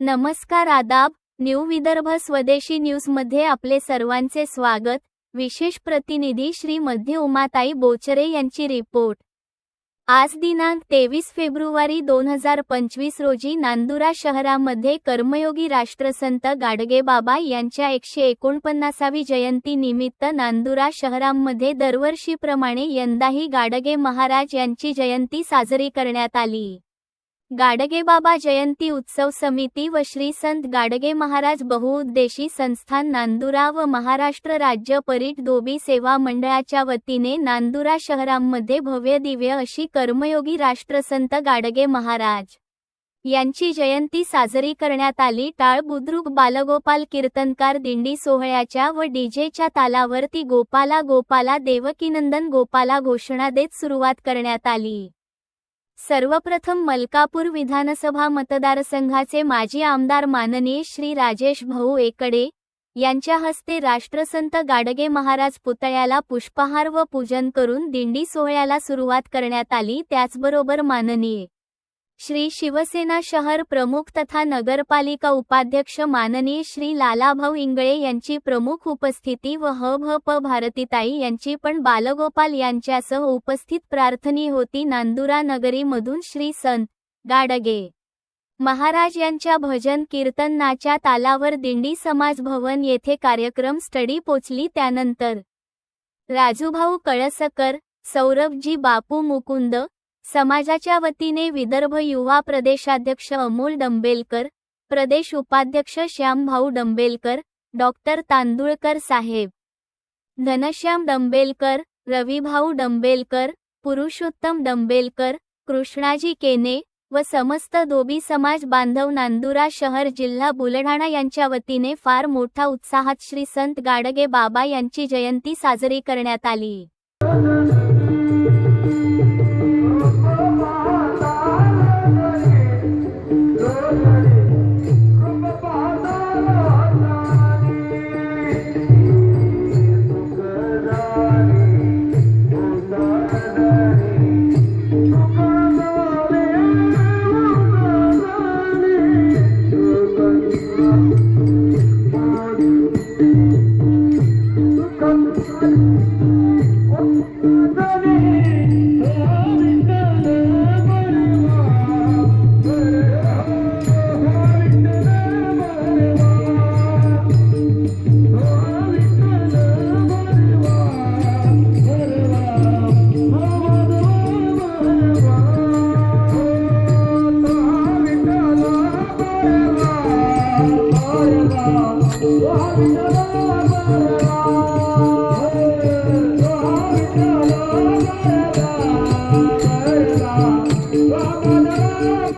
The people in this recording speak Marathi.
नमस्कार आदाब न्यू विदर्भ स्वदेशी न्यूजमध्ये आपले सर्वांचे स्वागत. विशेष प्रतिनिधी श्री मध्य उमाताई बोचरे यांची रिपोर्ट. आज दिनांक तेवीस फेब्रुवारी दोन हजार पंचवीस रोजी नांदुरा शहरामध्ये कर्मयोगी राष्ट्रसंत गाडगेबाबा यांच्या एकशे एकोणपन्नासावी जयंती निमित्त नांदुरा शहरामध्ये दरवर्षीप्रमाणे यंदाही गाडगे महाराज यांची जयंती साजरी करण्यात आली. गाडगेबाबा जयंती उत्सव समिती व श्री संत गाडगे महाराज बहुउद्देशी संस्थान नांदुरा व महाराष्ट्र राज्य परीट दोबी सेवा मंडळाच्या वतीने नांदुरा शहरांमध्ये भव्य दिव्य अशी कर्मयोगी राष्ट्रसंत गाडगे महाराज यांची जयंती साजरी करण्यात आली. टाळ बुद्रुक बालगोपाल कीर्तनकार दिंडी सोहळ्याच्या व डीजेच्या तालावरती गोपाला गोपाला देवकीनंदन गोपाला घोषणा देत सुरुवात करण्यात आली. सर्वप्रथम मलकापूर विधानसभा मतदारसंघाचे माजी आमदार माननीय श्री राजेश भाऊ एकडे यांच्या हस्ते राष्ट्रसंत गाडगे महाराज पुतळ्याला पुष्पहार व पूजन करून दिंडी सोहळ्याला सुरुवात करण्यात आली. त्याचबरोबर माननीय श्री शिवसेना शहर प्रमुख तथा नगरपालिका उपाध्यक्ष माननीय श्री लालाभाऊ इंगळे यांची प्रमुख उपस्थिती व ह भ प भारतीताई यांची पण बालगोपाल यांच्यासह उपस्थित प्रार्थनी होती नांदुरा नगरीमधून श्री संत गाडगे. महाराज यांच्या भजन कीर्तनाच्या तालावर दिंडी समाज भवन येथे कार्यक्रम स्टडी पोचली त्यानंतर. राजूभाऊ कळसकर सौरभजी बापू मुकुंद समाजाच्या वतीने विदर्भ युवा प्रदेशाध्यक्ष अमोल डंबेलकर प्रदेश उपाध्यक्ष श्यामभाऊ डंबेलकर डॉक्टर तांदुळकर साहेब. घनश्याम डंबेलकर रविभाऊ डंबेलकर पुरुषोत्तम डंबेलकर कृष्णाजी केने व समस्त दोबी समाज बांधव नांदुरा शहर जिल्हा बुलढाणा यांच्या वतीने फार मोठा उत्साहात श्री संत गाडगे बाबा यांची जयंती साजरी करण्यात आली. Oh,